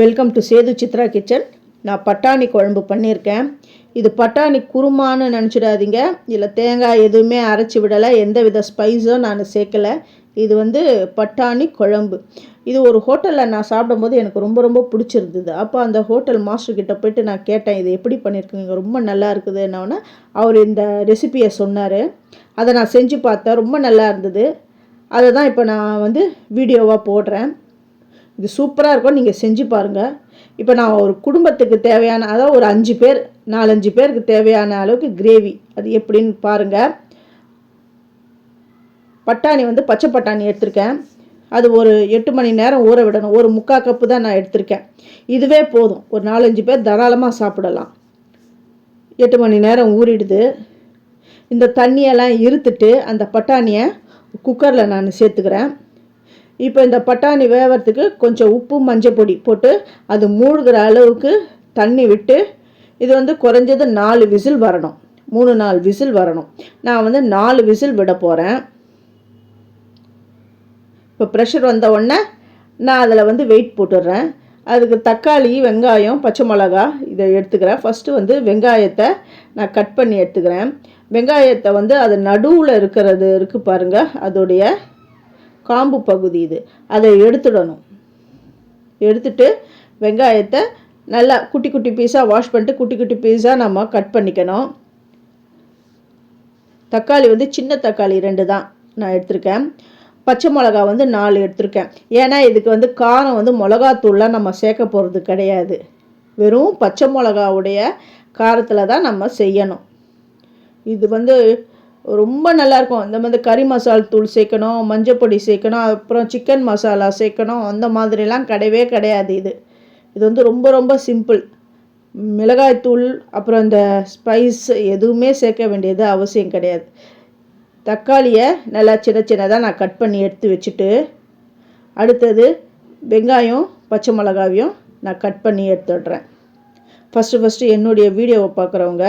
Welcome to Sethu Chitra kitchen நான் பட்டாணி குழம்பு பண்ணியிருக்கேன். இது பட்டாணி குருமான்னு நினச்சிடாதீங்க. இதில் தேங்காய் எதுவுமே அரைச்சி விடலை. எந்த வித ஸ்பைஸும் நான் சேர்க்கலை. இது வந்து பட்டாணி குழம்பு. இது ஒரு ஹோட்டலில் நான் சாப்பிடும்போது எனக்கு ரொம்ப ரொம்ப பிடிச்சிருந்தது. அப்போ அந்த ஹோட்டல் மாஸ்டர்கிட்ட போயிட்டு நான் கேட்டேன் இது எப்படி பண்ணியிருக்கீங்க ரொம்ப நல்லா இருக்குது. என்னன்னா அவர் இந்த ரெசிபியை சொன்னார். அதை நான் செஞ்சு பார்த்தேன். ரொம்ப நல்லா இருந்தது. அதை தான் இப்போ நான் வந்து வீடியோவாக போடுறேன். இது சூப்பராக இருக்கும் நீங்கள் செஞ்சு பாருங்கள் இப்போ நான் ஒரு குடும்பத்துக்கு தேவையான அதாவது ஒரு அஞ்சு பேர் நாலஞ்சு பேருக்கு தேவையான அளவுக்கு கிரேவி அது எப்படின்னு பாருங்கள் பட்டாணி வந்து பச்சை பட்டாணி எடுத்திருக்கேன். அது ஒரு எட்டு மணி நேரம் ஊற விடணும். ஒரு முக்கால் கப்பு தான் நான் எடுத்திருக்கேன். இதுவே போதும். ஒரு நாலஞ்சு பேர் தாராளமாக சாப்பிடலாம். எட்டு மணி நேரம் ஊறிடுது. இந்த தண்ணியெல்லாம் இருத்துட்டு அந்த பட்டாணியை குக்கரில் நான் சேர்த்துக்கிறேன். இப்போ இந்த பட்டாணி வேவறதுக்கு கொஞ்சம் உப்பு மஞ்சள் பொடி போட்டு அது மூழ்கிற அளவுக்கு தண்ணி விட்டு இது வந்து குறைஞ்சது நாலு விசில் வரணும். மூணு நாலு விசில் வரணும். நான் வந்து நாலு விசில் விட போகிறேன் இப்போ ப்ரெஷர் வந்த உடனே நான் அதில் வந்து வெயிட் போட்டுடுறேன். அதுக்கு தக்காளி வெங்காயம் பச்சை மிளகா இதை எடுத்துக்கிறேன். ஃபஸ்ட்டு வந்து வெங்காயத்தை நான் கட் பண்ணி எடுத்துக்கிறேன். வெங்காயத்தை வந்து அது நடுவில் இருக்கிறது இருக்குது பாருங்கள் அதோடைய காம்பு பகுதி இது. அதை எடுத்துடணும். எடுத்துட்டு வெங்காயத்தை நல்லா குட்டி குட்டி பீஸாக வாஷ் பண்ணிட்டு குட்டி குட்டி பீஸாக நம்ம கட் பண்ணிக்கணும். தக்காளி வந்து சின்ன தக்காளி ரெண்டு தான் நான் எடுத்திருக்கேன். பச்சை மிளகா வந்து நாலு எடுத்திருக்கேன். ஏன்னா இதுக்கு வந்து காரம் வந்து மிளகாத்தூள்லாம் நம்ம சேர்க்க போகிறது கிடையாது. வெறும் பச்சை மிளகாவுடைய காரத்தில் தான் நம்ம செய்யணும். இது வந்து ரொம்ப நல்லாயிருக்கும். இந்த மாதிரி கறி மசால் தூள் சேர்க்கணும் மஞ்சள் பொடி சேர்க்கணும் அப்புறம் சிக்கன் மசாலா சேர்க்கணும் அந்த மாதிரிலாம் கிடையவே கிடையாது இது. இது வந்து ரொம்ப ரொம்ப சிம்பிள் மிளகாய்த்தூள் அப்புறம் இந்த ஸ்பைஸ் எதுவுமே சேர்க்க வேண்டியது அவசியம் கிடையாது. தக்காளியை நல்லா சின்ன சின்னதாக நான் கட் பண்ணி எடுத்து வச்சுட்டு அடுத்தது வெங்காயம் பச்சை மிளகாவையும் நான் கட் பண்ணி எடுத்துடுறேன். ஃபஸ்ட்டு ஃபஸ்ட்டு என்னுடைய வீடியோவை பார்க்குறவங்க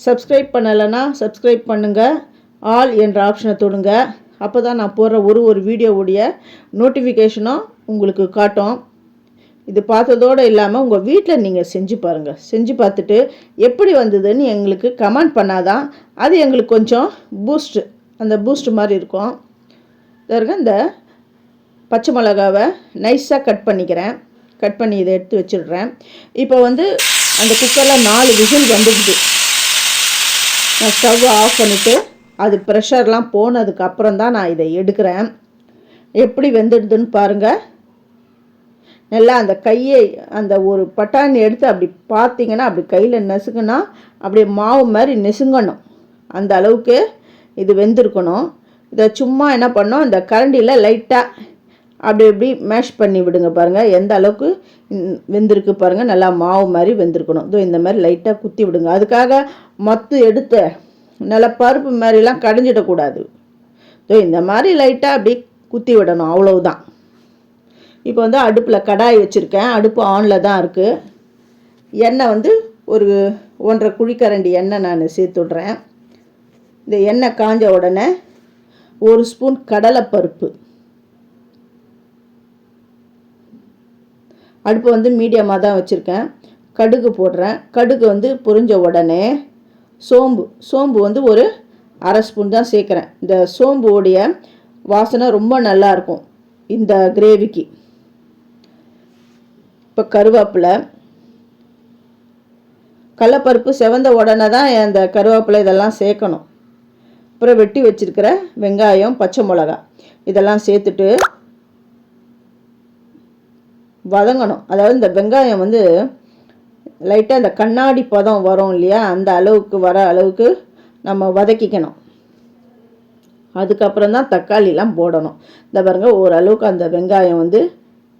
சப்ஸ்கிரைப் பண்ணலைன்னா சப்ஸ்கிரைப் பண்ணுங்கள் ஆல் என்ற ஆப்ஷனை தொடுங்க. அப்போ தான் நான் போடுற ஒரு ஒரு வீடியோவுடைய நோட்டிஃபிகேஷனும் உங்களுக்கு காட்டும். இது பார்த்ததோடு இல்லாமல் உங்கள் வீட்டில் நீங்கள் செஞ்சு பாருங்கள் செஞ்சு பார்த்துட்டு எப்படி வந்ததுன்னு எங்களுக்கு கமெண்ட் பண்ணாதான் அது எங்களுக்கு கொஞ்சம் பூஸ்ட்டு அந்த பூஸ்ட் மாதிரி இருக்கும். இதற்கு இந்த பச்சை மிளகாவை நைஸாக கட் பண்ணிக்கிறேன். கட் பண்ணி இதை எடுத்து வச்சிடுறேன். இப்போ வந்து அந்த குக்கரில் நாலு விசில் வந்துடுது. நான் ஸ்டவ் ஆஃப் பண்ணிவிட்டு அது ப்ரெஷர்லாம் போனதுக்கப்புறம் தான் நான் இதை எடுக்கிறேன். எப்படி வெந்துடுதுன்னு பாருங்கள் நல்லா அந்த கையை அந்த ஒரு பட்டாணி எடுத்து அப்படி பார்த்தீங்கன்னா அப்படி கையில் நெசுக்குனா அப்படியே மாவு மாதிரி நெசுங்கணும். அந்த அளவுக்கு இது வெந்திருக்கணும். இதை சும்மா என்ன பண்ணோம் இந்த கரண்டியில் லைட்டாக அப்படி இப்படி மேஷ் பண்ணி விடுங்க பாருங்கள் எந்த அளவுக்கு வெந்திருக்கு பாருங்கள் நல்லா மாவு மாதிரி வெந்திருக்கணும். இதோ இந்த மாதிரி லைட்டாக குத்தி விடுங்க. அதுக்காக மத்து எடுத்த நல்லா பருப்பு மாதிரிலாம் கடைஞ்சிடக்கூடாது. இதோ இந்த மாதிரி லைட்டாக அப்படி குத்தி விடணும். அவ்வளவுதான். இப்போ வந்து அடுப்பில் கடாய் வச்சுருக்கேன். அடுப்பு ஆனில் தான் இருக்குது எண்ணெய் வந்து ஒரு ஒன்றரை குழிக்கரண்டி எண்ணெய் நான் சேர்த்து விட்றேன். இந்த எண்ணெய் காஞ்ச உடனே ஒரு ஸ்பூன் கடலைப்பருப்பு. அடுப்பு வந்து மீடியமாக தான் வச்சுருக்கேன். கடுகு போடுறேன். கடுகு வந்து பொரிஞ்ச உடனே சோம்பு சோம்பு வந்து ஒரு அரை ஸ்பூன் தான் சேர்க்குறேன். இந்த சோம்புடைய வாசனை ரொம்ப நல்லா இருக்கும் இந்த கிரேவிக்கு. இப்போ கருவேப்பிலை. கடலப்பருப்பு செவந்த உடனே தான் அந்த கருவேப்பிலை இதெல்லாம் சேர்க்கணும். அப்புறம் வெட்டி வச்சிருக்கிற வெங்காயம் பச்சை மிளகா இதெல்லாம் சேர்த்துட்டு வதங்கணும். அதாவது இந்த வெங்காயம் வந்து லைட்டாக இந்த கண்ணாடி பதம் வரும் இல்லையா? அந்த அளவுக்கு வர அளவுக்கு நம்ம வதக்கிக்கணும். அதுக்கப்புறம் தான் தக்காளிலாம் போடணும். இந்த பாருங்க ஓரளவுக்கு அந்த வெங்காயம் வந்து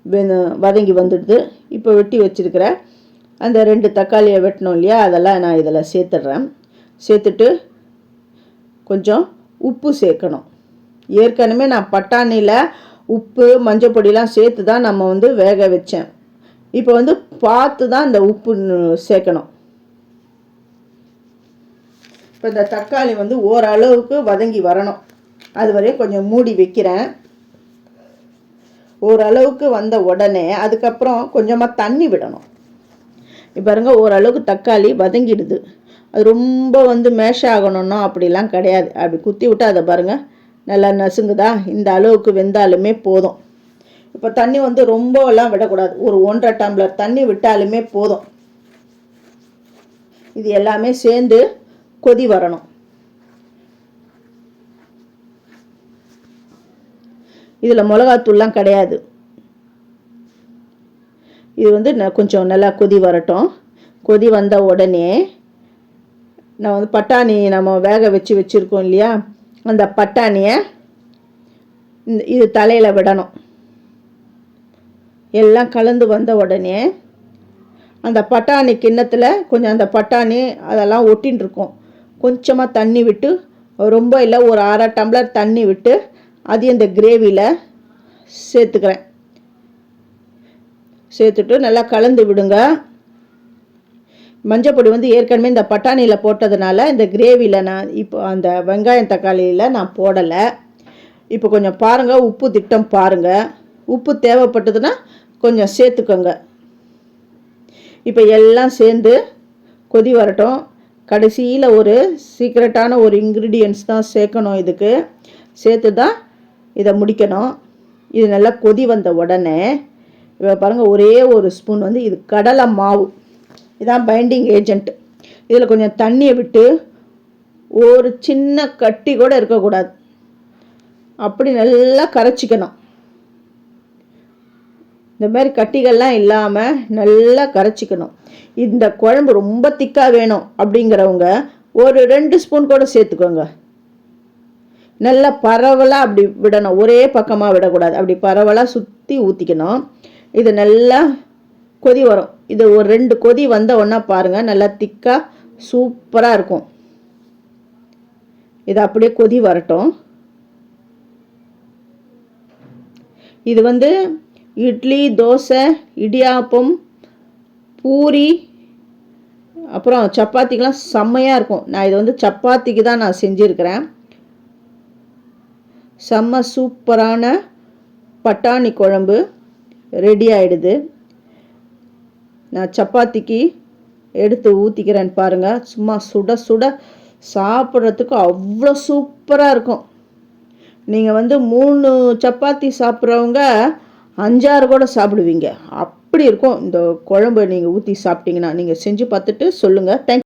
வெ- வதங்கி வந்துடுது. இப்போ வெட்டி வச்சிருக்கிற அந்த ரெண்டு தக்காளியை வெட்டணும் இல்லையா? அதெல்லாம் நான் இதில் சேர்த்துட்றேன். சேர்த்துட்டு கொஞ்சம் உப்பு சேர்க்கணும். ஏற்கனவே நான் பட்டாணியில் உப்பு மஞ்சள் பொடிலாம் சேர்த்து தான் நம்ம வந்து வேக வச்சேன். இப்போ வந்து பார்த்து தான் இந்த உப்பு சேர்க்கணும். இப்போ இந்த தக்காளி வந்து ஓரளவுக்கு வதங்கி வரணும். அது வரையும் கொஞ்சம் மூடி வைக்கிறேன். ஓரளவுக்கு வந்த உடனே அதுக்கப்புறம் கொஞ்சமாக தண்ணி விடணும். இப்போ பாருங்க ஓரளவுக்கு தக்காளி வதங்கிடுது. அது ரொம்ப வந்து மேஷ் ஆகணும்னா அப்படிலாம் கிடையாது. அப்படி குத்தி விட்டு அதை பாருங்கள் நல்லா நசுங்குதா? இந்த அளவுக்கு வெந்தாலுமே போதும். இப்போ தண்ணி வந்து ரொம்பலாம் விடக்கூடாது. ஒரு ஒன்றரை டம்ளர் தண்ணி விட்டாலுமே போதும். இது எல்லாமே சேர்ந்து கொதி வரணும். இதில் மிளகாத்தூள்லாம் கிடையாது. இது வந்து ந- கொஞ்சம் நல்லா கொதி வரட்டும். கொதி வந்த உடனே நான் வந்து பட்டாணி நம்ம வேக வச்சு வச்சுருக்கோம் இல்லையா? அந்த பட்டாணியை இந்த இது தலையில் விடணும். எல்லாம் கலந்து வந்த உடனே அந்த பட்டாணி கிண்ணத்தில் கொஞ்சம் அந்த பட்டாணி அதெல்லாம் ஒட்டின்னு இருக்கும். கொஞ்சமாக தண்ணி விட்டு ரொம்ப இல்லை ஒரு அரை டம்ளர் தண்ணி விட்டு அதையும் இந்த கிரேவியில் சேர்த்துக்கிறேன். சேர்த்துட்டு நல்லா கலந்து விடுங்க. மஞ்சப்பொடி வந்து ஏற்கனவே இந்த பட்டாணியில் போட்டதுனால இந்த கிரேவியில் நான் இப்போ அந்த வெங்காயம் தக்காளியில் நான் போடலை. இப்போ கொஞ்சம் பாருங்கள் உப்பு திட்டம் பாருங்கள் உப்பு தேவைப்பட்டதுன்னா கொஞ்சம் சேர்த்துக்கோங்க. இப்போ எல்லாம் சேர்ந்து கொதி வரட்டும். கடைசியில் ஒரு சீக்ரெட்டான ஒரு இன்க்ரீடியன்ஸ் தான் சேர்க்கணும் இதுக்கு. சேர்த்து தான் இதை முடிக்கணும். இது நல்லா கொதி வந்த உடனே இப்போ பாருங்கள் ஒரே ஒரு ஸ்பூன் வந்து இது கடலை மாவு. இதான் பைண்டிங் ஏஜென்ட் இதில் கொஞ்சம் தண்ணியை விட்டு ஒரு சின்ன கட்டி கூட இருக்கக்கூடாது. அப்படி நல்லா கரைச்சிக்கணும். இந்த மாதிரி கட்டிகள்லாம் இல்லாமல் நல்லா கரைச்சிக்கணும். இந்த குழம்பு ரொம்ப திக்காக வேணும் அப்படிங்கிறவங்க ஒரு ரெண்டு ஸ்பூன் கூட சேர்த்துக்கோங்க. நல்லா பரவலாக அப்படி விடணும். ஒரே பக்கமாக விடக்கூடாது. அப்படி பரவலாக சுற்றி ஊற்றிக்கணும் இது நல்லா கொதி வரும். இது ஒரு ரெண்டு கொதி வந்த உடனே பாருங்கள் நல்லா திக்காக சூப்பராக இருக்கும். இது அப்படியே கொதி வரட்டும். இது வந்து இட்லி தோசை இடியாப்பம் பூரி அப்புறம் சப்பாத்திக்கெலாம் செம்மையாக இருக்கும். நான் இது வந்து சப்பாத்திக்கு தான் நான் செஞ்சுருக்கிறேன். செம்ம சூப்பரான பட்டாணி குழம்பு ரெடி ஆகிடுது நான் சப்பாத்திக்கு எடுத்து ஊற்றிக்கிறேன் பாருங்கள் சும்மா சுட சுட சாப்பிட்றதுக்கு அவ்வளோ சூப்பராக இருக்கும். நீங்கள் வந்து மூணு சப்பாத்தி சாப்பிட்றவங்க அஞ்சாறு கூட சாப்பிடுவீங்க. அப்படி இருக்கும். இந்த குழம்பு நீங்கள் ஊற்றி சாப்பிட்டீங்கன்னா நீங்கள் செஞ்சு பார்த்துட்டு சொல்லுங்கள் தேங்க்